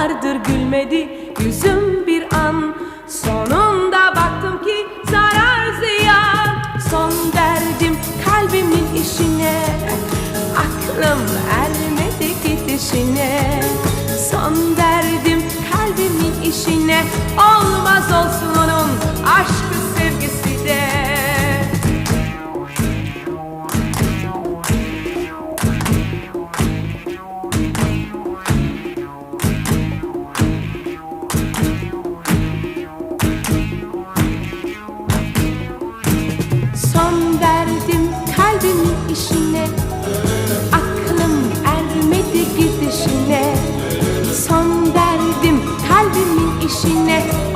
Yıllardır gülmedi yüzüm bir an. Sonunda baktım ki zarar ziyan. Son derdim kalbimin işine. Aklım ermedi gidişine. Son derdim kalbimin işine. Olmaz işine. Aklım ermedi gidişine. Son verdim kalbimin işine